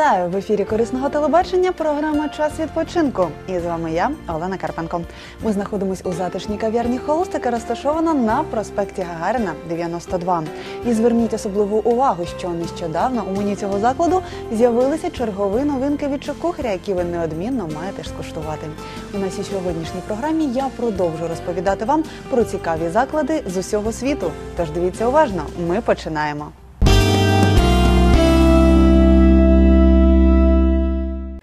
Вітаю в ефірі корисного телебачення. Програма Час відпочинку. І з вами я, Олена Карпенко. Ми знаходимось у затишній кав'ярні Холост, яка розташована на проспекті Гагарина 92. І зверніть особливу увагу, що нещодавно у мені цього закладу з'явилися чергові новинки від Чокухаря, які ви неодмінно маєте ж скуштувати. У нашій сьогоднішній програмі я продовжу розповідати вам про цікаві заклади з усього світу. Тож дивіться уважно, ми починаємо.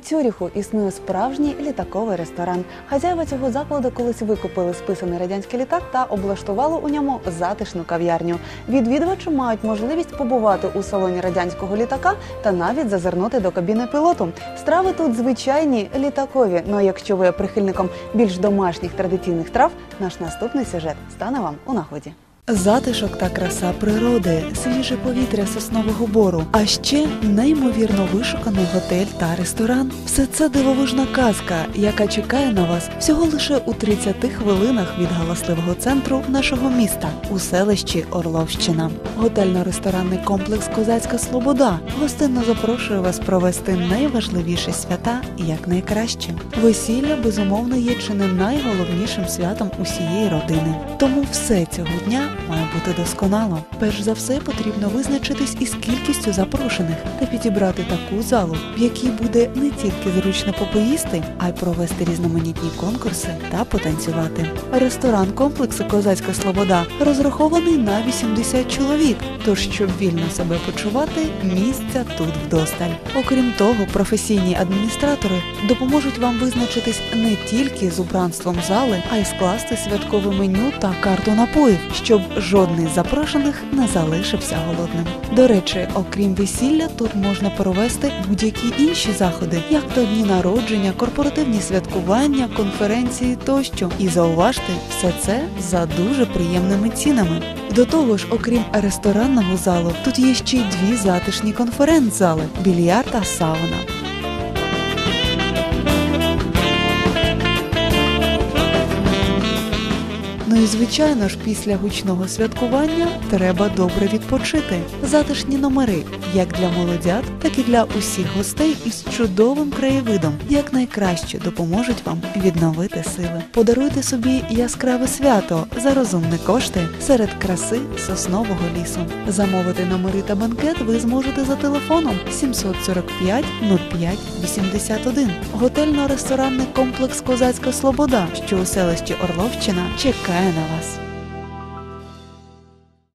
Цюріху існує справжній літаковий ресторан. Хазяїва цього закладу колись викупили списаний радянський літак та облаштували у ньому затишну кав'ярню. Відвідувачі мають можливість побувати у салоні радянського літака та навіть зазирнути до кабіни пілоту. Страви тут звичайні літакові. Ну а якщо ви прихильником більш домашніх традиційних трав, наш наступний сюжет стане вам у нагоді. Затишок та краса природи, свіже повітря соснового бору, а ще неймовірно вишуканий готель та ресторан. Все це дивовижна казка, яка чекає на вас всього лише у 30 хвилинах від галасливого центру нашого міста у селищі Орловщина. Готельно-ресторанний комплекс Козацька Слобода гостинно запрошує вас провести найважливіші свята якнайкраще. Весілля безумовно є чи не найголовнішим святом усієї родини. Тому все цього дня має бути досконало. Перш за все потрібно визначитись із кількістю запрошених та підібрати таку залу, в якій буде не тільки зручно попоїсти, а й провести різноманітні конкурси та потанцювати. Ресторан комплексу Козацька Слобода розрахований на 80 чоловік. Тож, щоб вільно себе почувати, місця тут вдосталь. Окрім того, професійні адміністратори допоможуть вам визначитись не тільки з убранством зали, а й скласти святкове меню та карту напоїв, щоб жодний з запрошених не залишився голодним. До речі, окрім весілля, тут можна провести будь-які інші заходи, як то дні народження, корпоративні святкування, конференції тощо. І зауважте, все це за дуже приємними цінами. До того ж, окрім ресторанного залу, тут є ще й дві затишні конференц-зали – більярд та сауна. Ну і звичайно ж, після гучного святкування треба добре відпочити. Затишні номери, як для молодят, так і для усіх гостей із чудовим краєвидом, як найкраще допоможуть вам відновити сили. Подаруйте собі яскраве свято за розумні кошти серед краси соснового лісу. Замовити номери та банкет ви зможете за телефоном 745 05 81. Готельно-ресторанний комплекс Козацька Слобода, що у селищі Орловщина, чекає на вас.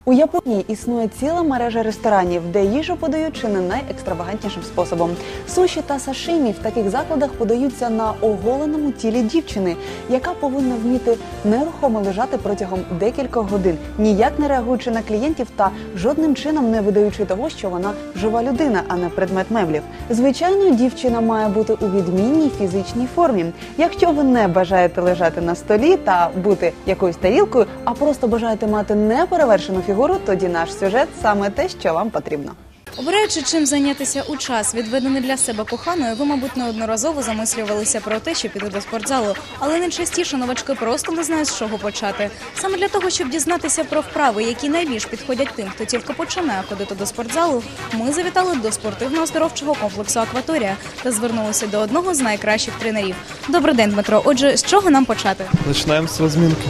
У Японії існує ціла мережа ресторанів, де їжу подають чи не найекстравагантнішим способом. Суші та сашимі в таких закладах подаються на оголеному тілі дівчини, яка повинна вміти нерухомо лежати протягом декількох годин, ніяк не реагуючи на клієнтів та жодним чином не видаючи того, що вона жива людина, а не предмет меблів. Звичайно, дівчина має бути у відмінній фізичній формі. Якщо ви не бажаєте лежати на столі та бути якоюсь тарілкою, а просто бажаєте мати неперевершену фігуру, тоді наш сюжет саме те, що вам потрібно. Обираючи чим зайнятися у час, відведений для себе коханою, ви, мабуть, неодноразово замислювалися про те, що піти до спортзалу, але найчастіше новачки просто не знають, з чого почати. Саме для того, щоб дізнатися про вправи, які найбільш підходять тим, хто тільки починає ходити до спортзалу, ми завітали до спортивно-оздоровчого комплексу Акваторія та звернулися до одного з найкращих тренерів. Добрий день, Дмитро. Отже, з чого нам почати? Начинаем с разминки.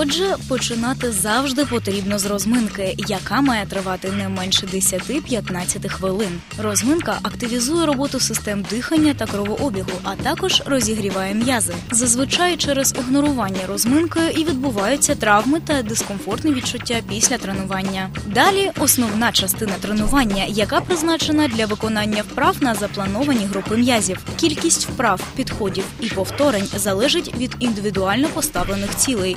Отже, починати завжди потрібно з розминки, яка має тривати не менше 10-15 хвилин. Розминка активізує роботу систем дихання та кровообігу, а також розігріває м'язи. Зазвичай через ігнорування розминки і відбуваються травми та дискомфортні відчуття після тренування. Далі основна частина тренування, яка призначена для виконання вправ на заплановані групи м'язів. Кількість вправ, підходів і повторень залежить від індивідуально поставлених цілей.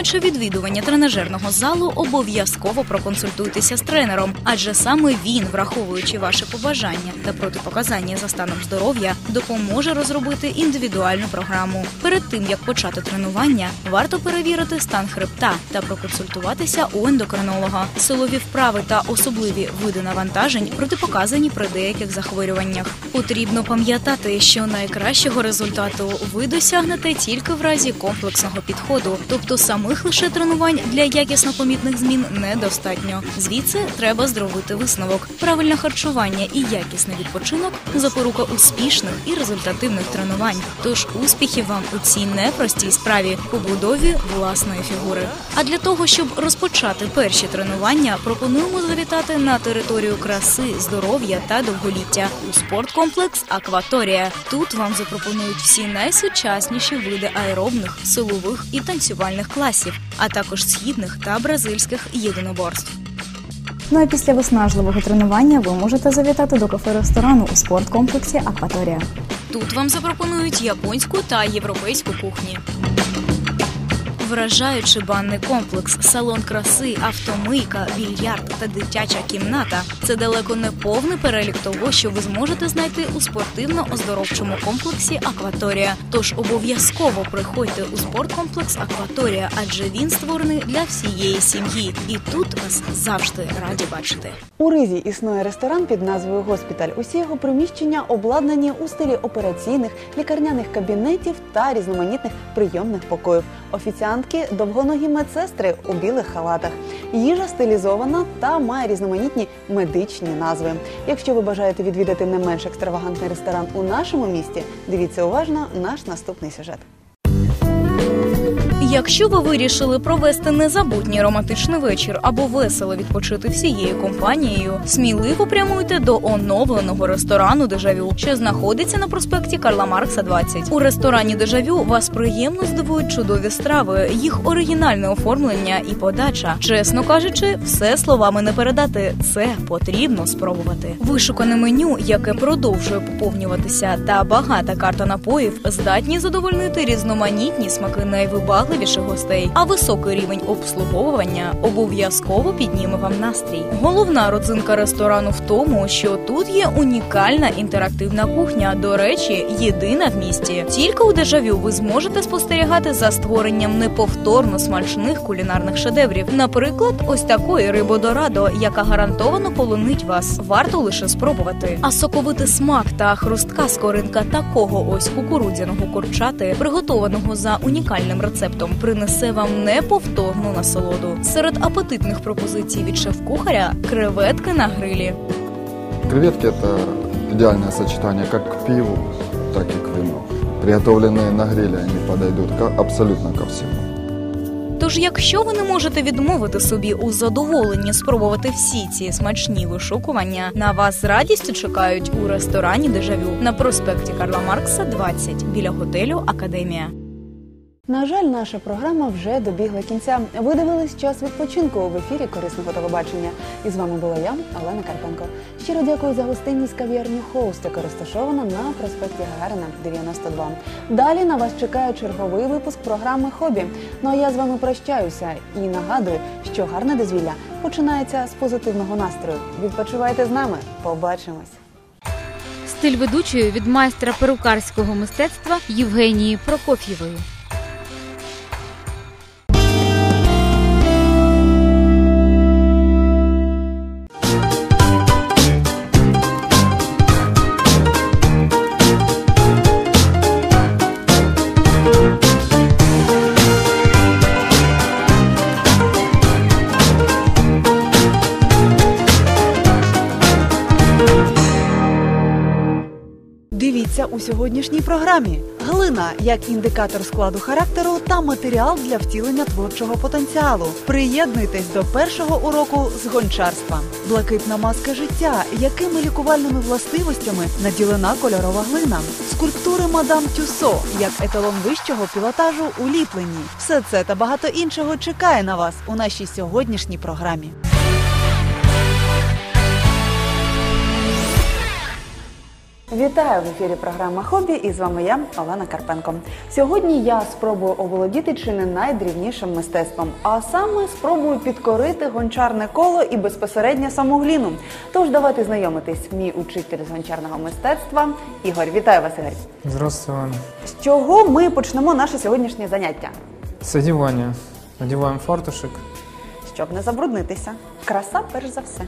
Починаючи відвідування тренажерного залу, обов'язково проконсультуйтеся з тренером, адже саме він, враховуючи ваші побажання та протипоказання за станом здоров'я, допоможе розробити індивідуальну програму. Перед тим як почати тренування, варто перевірити стан хребта та проконсультуватися у ендокринолога. Силові вправи та особливі види навантажень протипоказані при деяких захворюваннях. Потрібно пам'ятати, що найкращого результату ви досягнете тільки в разі комплексного підходу, тобто саме Самих лише тренувань для якісно помітних змін недостатньо. Звідси треба зробити висновок. Правильне харчування і якісний відпочинок запорука успішних і результативних тренувань. Тож успіхів вам у цій непростій справі побудові власної фігури. А для того, щоб розпочати перші тренування, пропонуємо завітати на територію краси, здоров'я та довголіття у спорткомплекс Акваторія. Тут вам запропонують всі найсучасніші види аеробних, силових і танцювальних класів, а також східних та бразильських єдиноборств. Ну а після виснажливого тренування ви можете завітати до кафе-ресторану у спорткомплексі Акваторія. Тут вам запропонують японську та європейську кухні. Вражаючий банний комплекс, салон краси, автомийка, більярд та дитяча кімната це далеко не повний перелік того, що ви зможете знайти у спортивно-оздоровчому комплексі Акваторія. Тож обов'язково приходьте у спорткомплекс Акваторія, адже він створений для всієї сім'ї. І тут вас завжди раді бачити. У Ризі існує ресторан під назвою Госпіталь. Усі його приміщення обладнані у стилі операційних, лікарняних кабінетів та різноманітних прийомних покоїв. Офіціантки довгоногі медсестри у білих халатах. Їжа стилізована та має різноманітні медичні назви. Якщо ви бажаєте відвідати не менш екстравагантний ресторан у нашому місті, дивіться уважно наш наступний сюжет. Якщо ви вирішили провести незабутній романтичний вечір або весело відпочити всією компанією, сміливо прямуйте до оновленого ресторану Дежавю, що знаходиться на проспекті Карла Маркса 20. У ресторані Дежавю вас приємно здивують чудові страви, їх оригінальне оформлення і подача. Чесно кажучи, все словами не передати. Це потрібно спробувати. Вишукане меню, яке продовжує поповнюватися, та багата карта напоїв здатні задовольнити різноманітні смаки найвибагливіших гостей. А високий рівень обслуговування обов'язково підніме вам настрій. Головна родзинка ресторану в тому, що тут є унікальна інтерактивна кухня. До речі, єдина в місті. Тільки у дежавю ви зможете спостерігати за створенням неповторно смачних кулінарних шедеврів. Наприклад, ось такої рибодорадо, яка гарантовано полонить вас. Варто лише спробувати. А соковитий смак та хрустка скоринка такого ось кукурудзяного курчати, приготованого за унікальним рецептом, принесе вам неповторну насолоду. Серед апетитних пропозицій від шеф-кухаря креветки на грилі. Креветки – это идеальное сочетание как к пиву, так и к вину. Приготовленные на гриле они подойдут ко- абсолютно ко всему. Тож, якщо ви не можете відмовити собі у задоволенні спробувати всі ці смачні вишукування, на вас з радістю чекають у ресторані Дежавю на проспекті Карла Маркса 20 біля готелю Академія. На жаль, наша програма вже добігла кінця. Ви дивились час відпочинку в ефірі корисного телебачення. І з вами була я, Олена Карпенко. Щиро дякую за гостинність кав'ярню Хоуст, яка розташована на проспекті Гагарина 92. Далі на вас чекає черговий випуск програми Хобі. Ну а я з вами прощаюся і нагадую, що гарне дозвілля починається з позитивного настрою. Відпочивайте з нами. Побачимось. Стиль ведучої від майстра перукарського мистецтва Євгенії Прокоф'євої. Дивіться у сьогоднішній програмі. Глина як індикатор складу характеру та матеріал для втілення творчого потенціалу. Приєднуйтесь до першого уроку з гончарства. Блакитна маска життя, якими лікувальними властивостями наділена кольорова глина. Скульптури мадам Тюсо як еталон вищого пілотажу у ліпленні. Все це та багато іншого чекає на вас у нашій сьогоднішній програмі. Вітаю в ефірі програма Хобі і з вами я, Олена Карпенко. Сьогодні я спробую оволодіти чи не найдрівнішим мистецтвом, а саме спробую підкорити гончарне коло і безпосередньо саму гліну. Тож давайте знайомитись. Мій учитель з гончарного мистецтва Ігор. Вітаю вас, Ігор. Здравствуйте, Олена. З чого ми почнемо наше сьогоднішнє заняття? С одевания. Одеваем фартушек. Щоб не забруднитися. Краса, перш за все.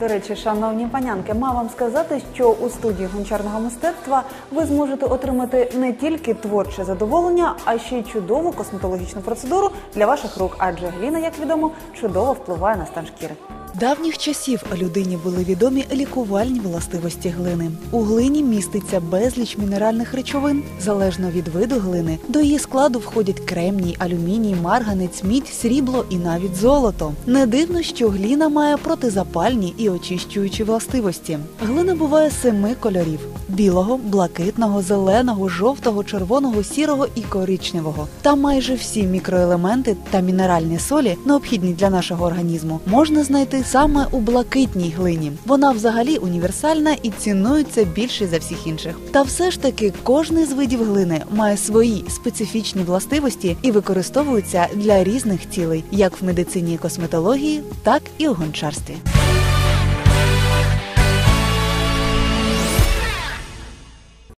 До речі, шановні панянки, маю вам сказати, що у студії гончарного мистецтва ви зможете отримати не тільки творче задоволення, а ще й чудову косметологічну процедуру для ваших рук, адже гліна, як відомо, чудово впливає на стан шкіри. Давніх часів людині були відомі лікувальні властивості глини. У глині міститься безліч мінеральних речовин. Залежно від виду глини, до її складу входять кремній, алюміній, марганець, мідь, срібло і навіть золото. Не дивно, що гліна має протизапальні і очищуючі властивості. Глина буває семи кольорів: білого, блакитного, зеленого, жовтого, червоного, сірого і коричневого. Та майже всі мікроелементи та мінеральні солі, необхідні для нашого організму, можна знайти саме у блакитній глині. Вона взагалі універсальна і цінується більше за всіх інших. Та все ж таки кожний з видів глини має свої специфічні властивості і використовується для різних цілей, як в медицині і косметології, так і у гончарстві.